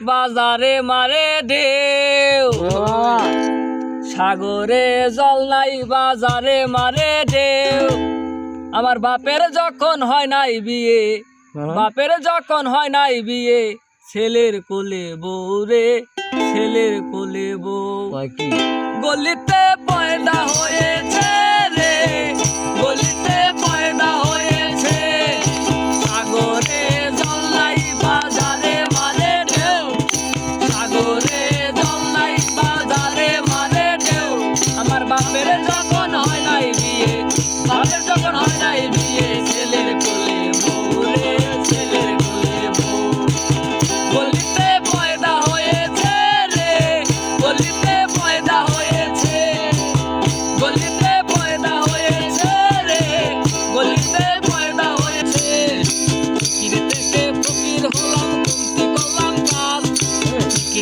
বাজারে মারে ঢেউ। সাগরে জল নাই বাজারে মারে ঢেউ। আমার বাপের যখন হয় নাই বিয়ে বাপের যখন হয় নাই বিয়ে ছেলের কোলে বউ রে ছেলের কোলে বৌ গলিতে পয়দা হয়েছে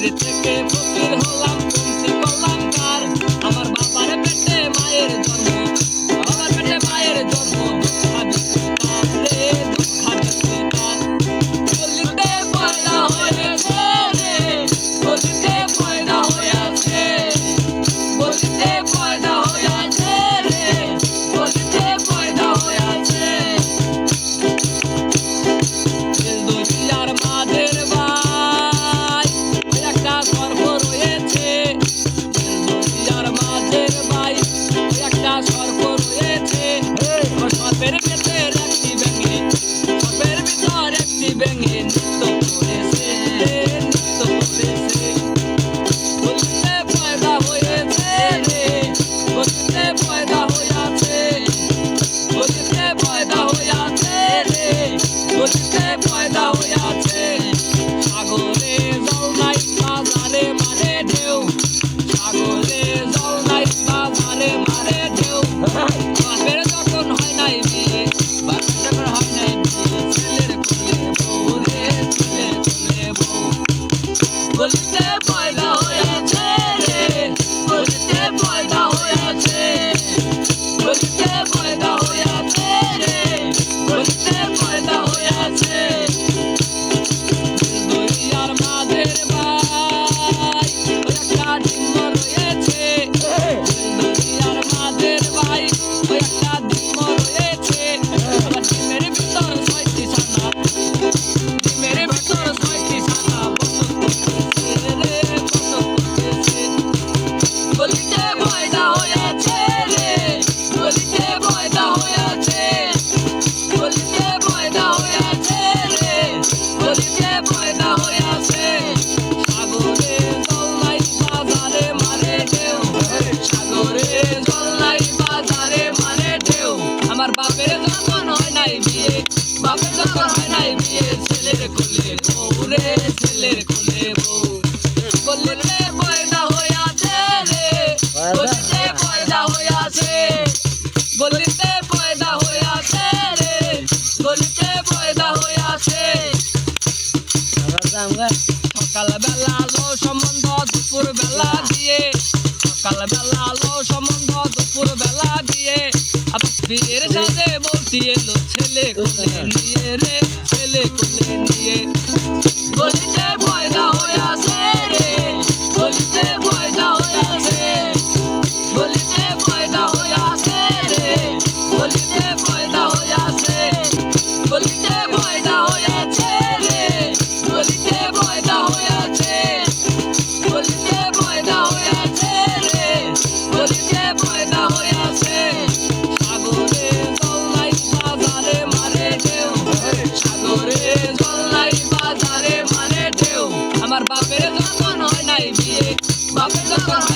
ছেড়ে থেকে ফকির হলাম? নাই বিয়ে বাপের যখন হয় নাই বিয়ে ছেলের কোলে বউ রে ছেলের কোলে বউ কলিতে পয়দা হইয়াছে রে কলিতে পয়দা হইয়াছে গলিতে পয়দা হইয়াছে রে গলিতে পয়দা হইয়াছে সকাল বেলা আলো সম্বন্ধ দুপুর বেলা দিয়ে সকাল বেলা আলো সম্বন্ধ দুপুর বেলা দিয়ে বিয়ের সাথে বলতি এলো Hallelujah. Thank you.